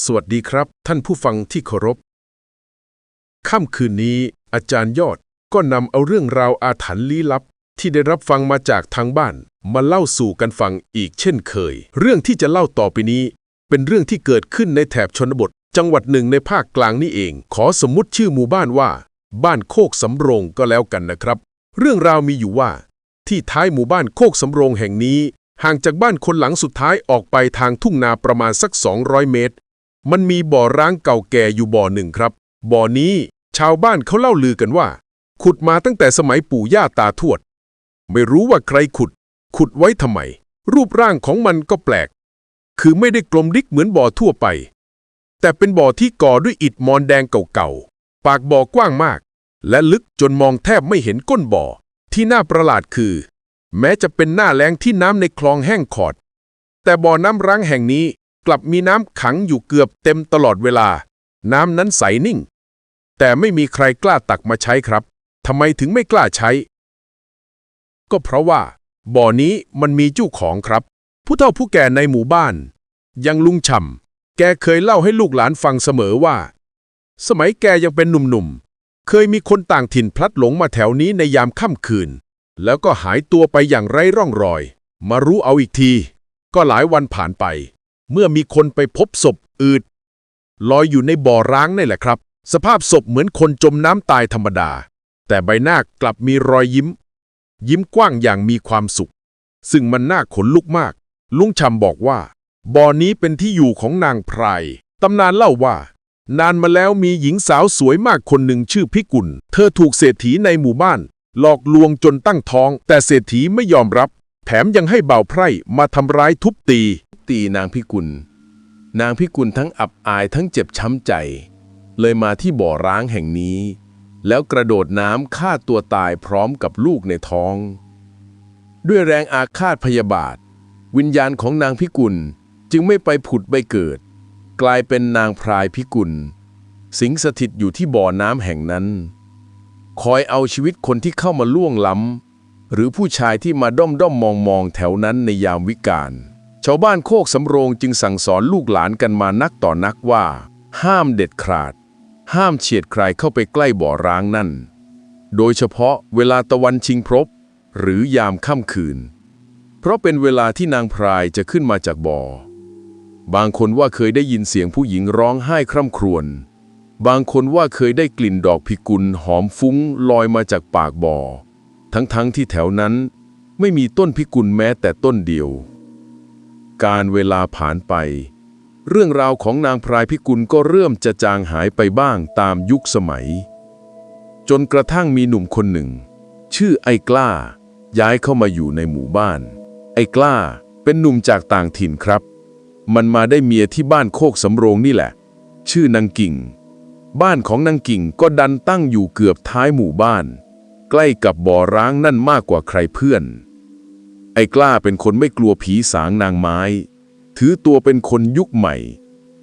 สวัสดีครับ ท่านผู้ฟังที่เคารพ ค่ำคืนนี้ อาจารย์ยอดก็นำเอาเรื่องราวอาถรรพ์ลี้ลับ ที่ได้รับฟังมาจากทางบ้าน มาเล่าสู่กันฟังอีกเช่นเคย เรื่องที่จะเล่าต่อไปนี้ เป็นเรื่องที่เกิดขึ้นในแถบชนบท จังหวัดหนึ่งในภาคกลางนี่เอง ขอสมมุติชื่อหมู่บ้านว่า บ้านโคกสำโรงก็แล้วกันนะครับ เรื่องราวมีอยู่ว่า ที่ท้ายหมู่บ้านโคกสำโรงแห่งนี้ห่างจากบ้านคนหลังสุดท้ายออกไปทางทุ่งนาประมาณสัก 200 เมตร มันมีบ่อร้างเก่าแก่อยู่บ่อหนึ่งครับ บ่อนี้ชาวบ้านเขาเล่าลือกันว่า ขุดมาตั้งแต่สมัยปู่ย่าตาทวด ไม่รู้ว่าใครขุด ขุดไว้ทำไม รูปร่างของมันก็แปลก คือไม่ได้กลมดิกเหมือนบ่อทั่วไป แต่เป็นบ่อที่ก่อด้วยอิฐมอนแดงเก่าๆ ปากบ่อกว้างมาก และลึกจนมองแทบไม่เห็นก้นบ่อ ที่น่าประหลาดคือ แม้จะเป็นหน้าแล้งที่น้ำในคลองแห้งขอด แต่บ่อน้ำร้างแห่งนี้ กลับมีน้ำขังอยู่เกือบเต็มตลอดเวลา น้ำนั้นใสนิ่ง แต่ไม่มีใครกล้าตักมาใช้ครับทำไมถึงไม่กล้าใช้ ก็เพราะว่า บ่อนี้มันมีเจ้าของครับ ผู้เฒ่าผู้แก่ในหมู่บ้าน ยังลุงช่ำแกเคยเล่าให้ลูกหลานฟังเสมอว่า สมัยแกยังเป็นหนุ่มๆ เคยมีคนต่างถิ่นพลัดหลงมาแถวนี้ในยามค่ำคืน แล้วก็หายตัวไปอย่างไร้ร่องรอย มารู้เอาอีกที ก็หลายวันผ่านไป เมื่อมีคนไปพบศพอืดลอยอยู่ในบ่อร้างนี่แหละครับ สภาพศพเหมือนคนจมน้ำตายธรรมดา แต่ใบหน้ากลับมีรอยยิ้ม ยิ้มกว้างอย่างมีความสุข ซึ่งมันน่าขนลุกมาก ลุงชำบอกว่า บ่อนี้เป็นที่อยู่ของนางไพรตำนานเล่าว่า นานมาแล้วมีหญิงสาวสวยมากคนหนึ่งชื่อพิกุล เธอถูกเศรษฐีในหมู่บ้าน หลอกลวงจนตั้งท้อง แต่เศรษฐีไม่ยอมรับ แถมยังให้บ่าวไพร่มาทำร้ายทุบตี ตีนางพิกุล นางพิกุลทั้งอับอายทั้งเจ็บช้ำใจ เลยมาที่บ่อร้างแห่งนี้ แล้วกระโดดน้ำฆ่าตัวตายพร้อมกับลูกในท้อง ด้วยแรงอาฆาตพยาบาท วิญญาณของนางพิกุลจึงไม่ไปผุดไปเกิด กลายเป็นนางพรายพิกุล สิงสถิตอยู่ที่บ่อน้ำแห่งนั้น คอยเอาชีวิตคนที่เข้ามาล่วงล้ำหรือผู้ชายที่มาด้อมด้อมมองมองแถวนั้นในยามวิกาล ชาวบ้านโคกสำโรงจึงสั่งสอนลูกหลานกันมานักต่อนักว่า ห้ามเด็ดขาด ห้ามเฉียดใครเข้าไปใกล้บ่อร้างนั่น โดยเฉพาะเวลาตะวันชิงพรบ หรือยามค่ำคืน เพราะเป็นเวลาที่นางพรายจะขึ้นมาจากบ่อ บางคนว่าเคยได้ยินเสียงผู้หญิงร้องไห้คร่ำครวญบางคนว่าเคยได้กลิ่นดอกพิกุลหอมฟุ้งลอยมาจากปากบ่อ ทั้งๆทที่แถวนั้นไม่มีต้นพิกุลแม้แต่ต้นเดียว การเวลาผ่านไป เรื่องราวของนางพรายพิกุลก็เริ่มจะจางหายไปบ้างตามยุคสมัย จนกระทั่งมีหนุ่มคนหนึ่ง ชื่อไอ้กล้า ย้ายเข้ามาอยู่ในหมู่บ้าน ไอ้กล้าเป็นหนุ่มจากต่างถิ่นครับ มันมาได้เมียที่บ้านโคกสำโรงนี่แหละ ชื่อนางกิ่ง บ้านของนางกิ่งก็ดันตั้งอยู่เกือบท้ายหมู่บ้าน ใกล้กับบ่อร้างนั่นมากกว่าใครเพื่อน ไอ้กล้าเป็นคนไม่กลัวผีสางนางไม้ ถือตัวเป็นคนยุคใหม่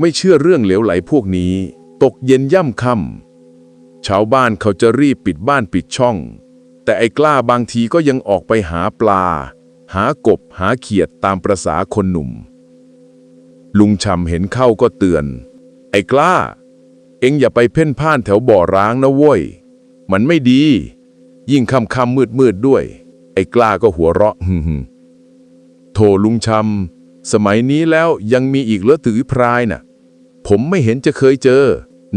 ไม่เชื่อเรื่องเหลวไหลพวกนี้ ตกเย็นย่ำค่ำชาวบ้านเขาจะรีบปิดบ้านปิดช่อง แต่ไอ้กล้าบางทีก็ยังออกไปหาปลา หากบหาเขียดตามประษาคนหนุ่ม ลุงชำเห็นเข้าก็เตือน ไอ้กล้า เอ็งอย่าไปเพ่นพ่านแถวบ่อร้างนะเว้ย มันไม่ดี ยิ่งค่ำค่ำมืดมืดด้วย ไอ้กล้าก็หัวเราะฮึมโถลุงชำสมัยนี้แล้วยังมีอีกเลือถือพรายน่ะ ผมไม่เห็นจะเคยเจอ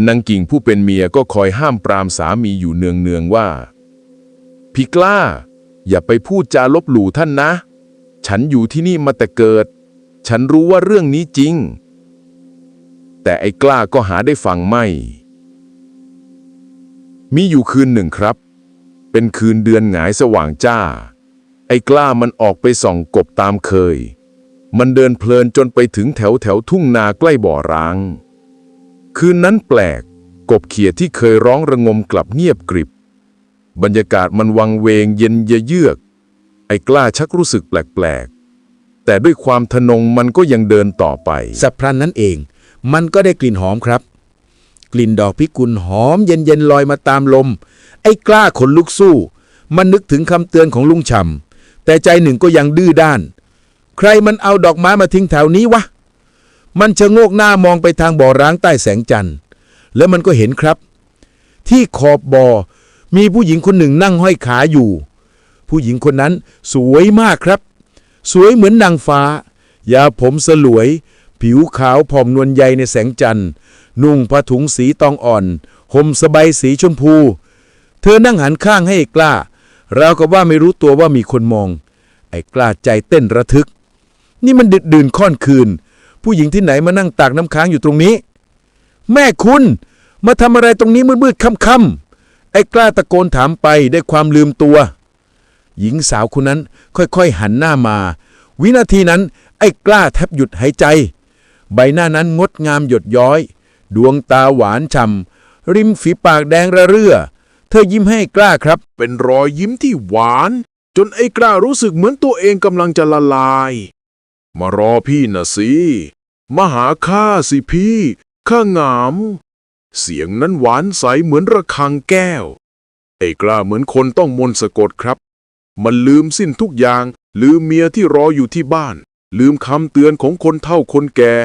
นางกิ่งผู้เป็นเมียก็คอยห้ามปรามสามีอยู่เนืองๆว่า พี่กล้า อย่าไปพูดจาลบหลู่ท่านนะ ฉันอยู่ที่นี่มาแต่เกิด ฉันรู้ว่าเรื่องนี้จริง แต่ไอ้กล้าก็หาได้ฟังไม่ มีอยู่คืนหนึ่งครับ เป็นคืนเดือนหงายสว่างจ้า ไอ้กล้ามันออกไปส่องกบตามเคย มันเดินเพลินจนไปถึงแถวแถวทุ่งนาใกล้บ่อร้าง คืนนั้นแปลก กบเขียดที่เคยร้องระงมกลับเงียบกริบ บรรยากาศมันวังเวงเย็นเยือก ไอ้กล้าชักรู้สึกแปลกๆ แต่ด้วยความทะนงมันก็ยังเดินต่อไป สัพพลันนั้นเอง มันก็ได้กลิ่นหอมครับ กลิ่นดอกพิกุลหอมเย็นๆลอยมาตามลม ไอ้กล้าขนลุกสู้ มันนึกถึงคำเตือนของลุงชำแต่ใจหนึ่งก็ยังดื้อด้าน ใครมันเอาดอกไม้มาทิ้งแถวนี้วะ มันชะโงกหน้ามองไปทางบ่อร้างใต้แสงจันทร์ แล้วมันก็เห็นครับ ที่ขอบบ่อมีผู้หญิงคนหนึ่งนั่งห้อยขาอยู่ ผู้หญิงคนนั้นสวยมากครับ สวยเหมือนนางฟ้ายาผมสลวย ผิวขาวผ่องนวลใยในแสงจันทร์ นุ่งผ้าถุงสีตองอ่อนห่มสบายสีชมพู เธอนั่งหันข้างให้ไอ้กล้าราวกับว่าไม่รู้ตัวว่ามีคนมอง ไอ้กล้าใจเต้นระทึก นี่มันดึกดื่นค่อนคืน ผู้หญิงที่ไหนมานั่งตากน้ำค้างอยู่ตรงนี้ แม่คุณ มาทำอะไรตรงนี้มืดๆค่ำๆไอ้กล้าตะโกนถามไปได้วยความลืมตัว หญิงสาวคนนั้นค่อยๆหันหน้ามา วินาทีนั้น ไอ้กล้าแทบหยุดหายใจ ใบหน้านั้นงดงามหยดย้อย ดวงตาหวานฉ่ำริมฝีปากแดงระเรื่อ เธอยิ้มให้กล้าครับ เป็นรอยยิ้มที่หวาน จนไอ้กล้ารู้สึกเหมือนตัวเองกำลังจะละลาย มารอพี่นะสิ มาหาข้าสิพี่ ข้างาม เสียงนั้นหวานใสเหมือนระฆังแก้ว ไอ้กล้าเหมือนคนต้องมนต์สะกดครับ มันลืมสิ้นทุกอย่าง ลืมเมียที่รออยู่ที่บ้าน ลืมคำเตือนของคนเฒ่าคนแก่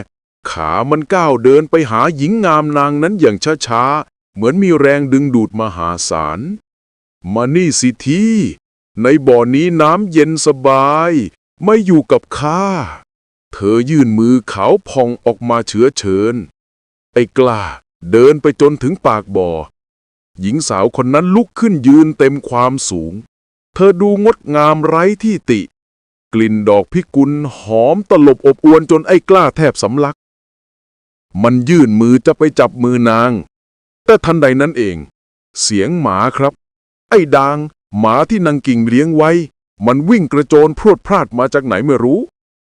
ขามันก้าวเดินไปหาหญิงงามนางนั้นอย่างช้าๆ เหมือนมีแรงดึงดูดมหาศาล มานี่สิที่ในบ่อนี้น้ำเย็นสบาย ไม่อยู่กับข้า เธอยื่นมือขาวพองออกมาเชื้อเชิญ ไอ้กล้า เดินไปจนถึงปากบ่อ หญิงสาวคนนั้นลุกขึ้นยืนเต็มความสูง เธอดูงดงามไร้ที่ติ กลิ่นดอกพิกุลหอมตลบอบอวนจนไอ้กล้าแทบสำลัก มันยื่นมือจะไปจับมือนาง แต่ทันใดนั้นเอง เสียงหมาครับ ไอ้ดาง หมาที่นางกิ่งเลี้ยงไว้ มันวิ่งกระโจนพรวดพลาดมาจากไหนไม่รู้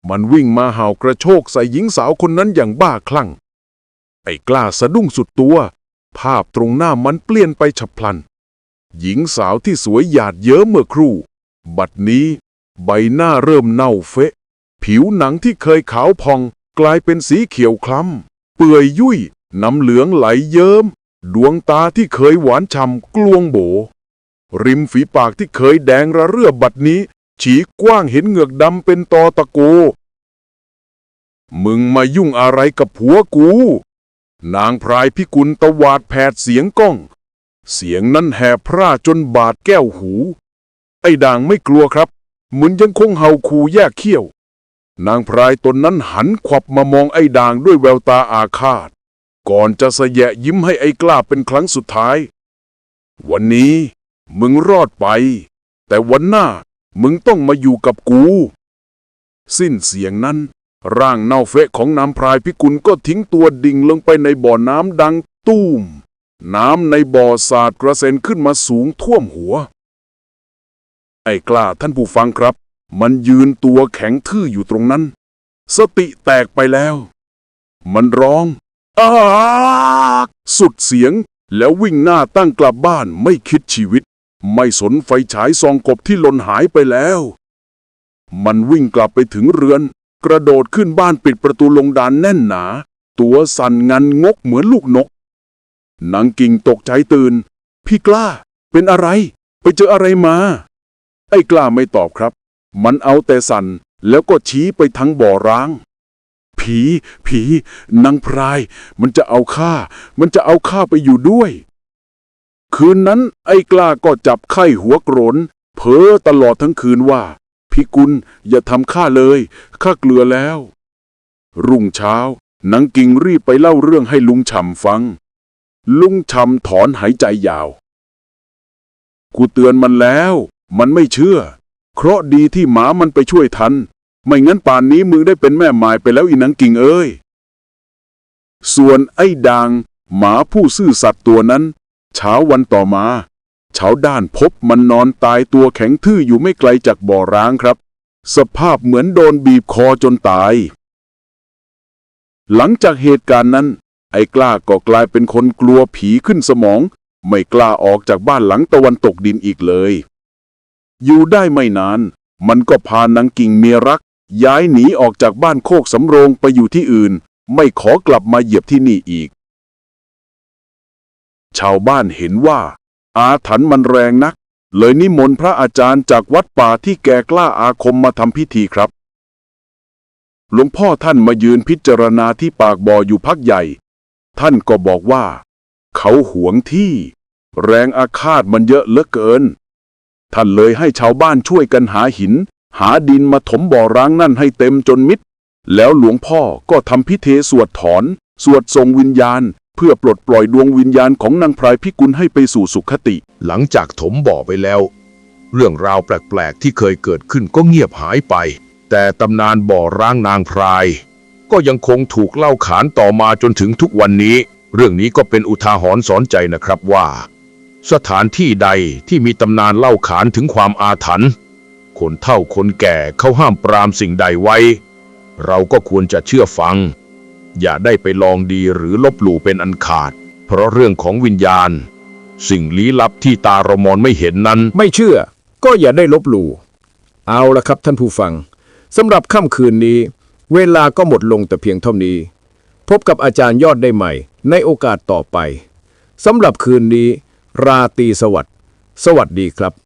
มันวิ่งมาเห่ากระโชกใส่หญิงสาวคนนั้นอย่างบ้าคลั่ง ไอ้กล้าสะดุ้งสุดตัว ภาพตรงหน้ามันเปลี่ยนไปฉับพลัน หญิงสาวที่สวยหยาดเยิ้มเมื่อครู่ บัดนี้ใบหน้าเริ่มเน่าเฟะ ผิวหนังที่เคยขาวพองกลายเป็นสีเขียวคล้ำ เปื่อยยุ่ยน้ำเหลืองไหลเยิ้ม ดวงตาที่เคยหวานฉ่ำกลวงโบ ริมฝีปากที่เคยแดงระเรื่อบัดนี้ ฉีกกว้างเห็นเหงือกดำเป็นตอตะโก มึงมายุ่งอะไรกับผัวกู นางพรายพิกุลตวาดแผดเสียงก้อง เสียงนั้นแห่พร่าจนบาดแก้วหู ไอ้ด่างไม่กลัวครับเหมือนยังคงเห่าคูแยกเขี้ยว นางพรายตนนั้นหันขวับมามองไอ้ด่างด้วยแววตาอาฆาต ก่อนจะสะแยะยิ้มให้ไอ้กล้าเป็นครั้งสุดท้าย วันนี้มึงรอดไป แต่วันหน้ามึงต้องมาอยู่กับกู สิ้นเสียงนั้น ร่างเน่าเฟะของน้ำพรายพิกุลก็ทิ้งตัวดิ่งลงไปในบ่อน้ำดังตูม น้ำในบ่อสาดกระเซ็นขึ้นมาสูงท่วมหัว ไอ้กล้าท่านผู้ฟังครับ มันยืนตัวแข็งทื่ออยู่ตรงนั้น สติแตกไปแล้ว มันร้อง อากสุดเสียง แล้ววิ่งหน้าตั้งกลับบ้านไม่คิดชีวิต ไม่สนไฟฉายซองกบที่หล่นหายไปแล้ว มันวิ่งกลับไปถึงเรือน กระโดดขึ้นบ้านปิดประตูลงดานแน่นหนา ตัวสั่นงันงกเหมือนลูกนกนางกิ่งตกใจตื่น พี่กล้า เป็นอะไร ไปเจออะไรมา ไอ้กล้าไม่ตอบครับ มันเอาแต่สั่นแล้วก็ชี้ไปทั้งบ่อร้าง ผี ผีนางพราย มันจะเอาข้า มันจะเอาข้าไปอยู่ด้วย คืนนั้นไอ้กล้าก็จับไข้หัวโกรนเพ้อตลอดทั้งคืนว่าพี่กุลอย่าทำข้าเลย ข้าเกลือแล้ว รุ่งเช้านางกิ่งรีบไปเล่าเรื่องให้ลุงฉ่ำฟัง ลุงฉ่ำถอนหายใจยาว กูเตือนมันแล้ว มันไม่เชื่อ เคราะดีที่หมามันไปช่วยทัน ไม่งั้นป่านนี้มึงได้เป็นแม่หมายไปแล้วอีนังกิ่งเอ้ย ส่วนไอ้ดางหมาผู้ซื่อสัตย์ตัวนั้น เช้าวันต่อมาเช้าด้านพบมันนอนตายตัวแข็งทื่ออยู่ไม่ไกลจากบ่อร้างครับ สภาพเหมือนโดนบีบคอจนตาย หลังจากเหตุการณ์นั้น ไอ้กล้าก็กลายเป็นคนกลัวผีขึ้นสมอง ไม่กล้าออกจากบ้านหลังตะวันตกดินอีกเลย อยู่ได้ไม่นาน มันก็พานางกิ่งเมียรัก ย้ายหนีออกจากบ้านโคกสำโรงไปอยู่ที่อื่น ไม่ขอกลับมาเหยียบที่นี่อีก ชาวบ้านเห็นว่า อาถรรพ์มันแรงนัก เลยนิมนต์พระอาจารย์จากวัดป่าที่แกกล้าอาคมมาทำพิธีครับ หลวงพ่อท่านมายืนพิจารณาที่ปากบ่ออยู่พักใหญ่ ท่านก็บอกว่า เขาหวงที่ แรงอาฆาตมันเยอะเหลือเกิน ท่านเลยให้ชาวบ้านช่วยกันหาหิน หาดินมาถมบ่อร้างนั่นให้เต็มจนมิด แล้วหลวงพ่อก็ทำพิธีสวดถอน สวดส่งวิญญาณ เพื่อปลดปล่อยดวงวิญญาณของนางพรายพิกุลให้ไปสู่สุขติ หลังจากถมบ่อไปแล้ว เรื่องราวแปลก ๆ ที่เคยเกิดขึ้นก็เงียบหายไป แต่ตำนานบ่อร้างนางพราย ก็ยังคงถูกเล่าขานต่อมาจนถึงทุกวันนี้ เรื่องนี้ก็เป็นอุทาหรณ์สอนใจนะครับว่า สถานที่ใดที่มีตำนานเล่าขานถึงความอาถรรพ์ คนเฒ่าคนแก่เขาห้ามปรามสิ่งใดไว้ เราก็ควรจะเชื่อฟัง อย่าได้ไปลองดีหรือลบหลู่เป็นอันขาด เพราะเรื่องของวิญญาณ สิ่งลี้ลับที่ตาเรามองไม่เห็นนั้น ไม่เชื่อ ก็อย่าได้ลบหลู่เอาละครับท่านผู้ฟังสำหรับค่ำคืนนี้ เวลาก็หมดลงแต่เพียงเท่านี้ พบกับอาจารย์ยอดได้ใหม่ ในโอกาสต่อไปสำหรับคืนนี้ ราตรีสวัสดิ์สวัสดีครับ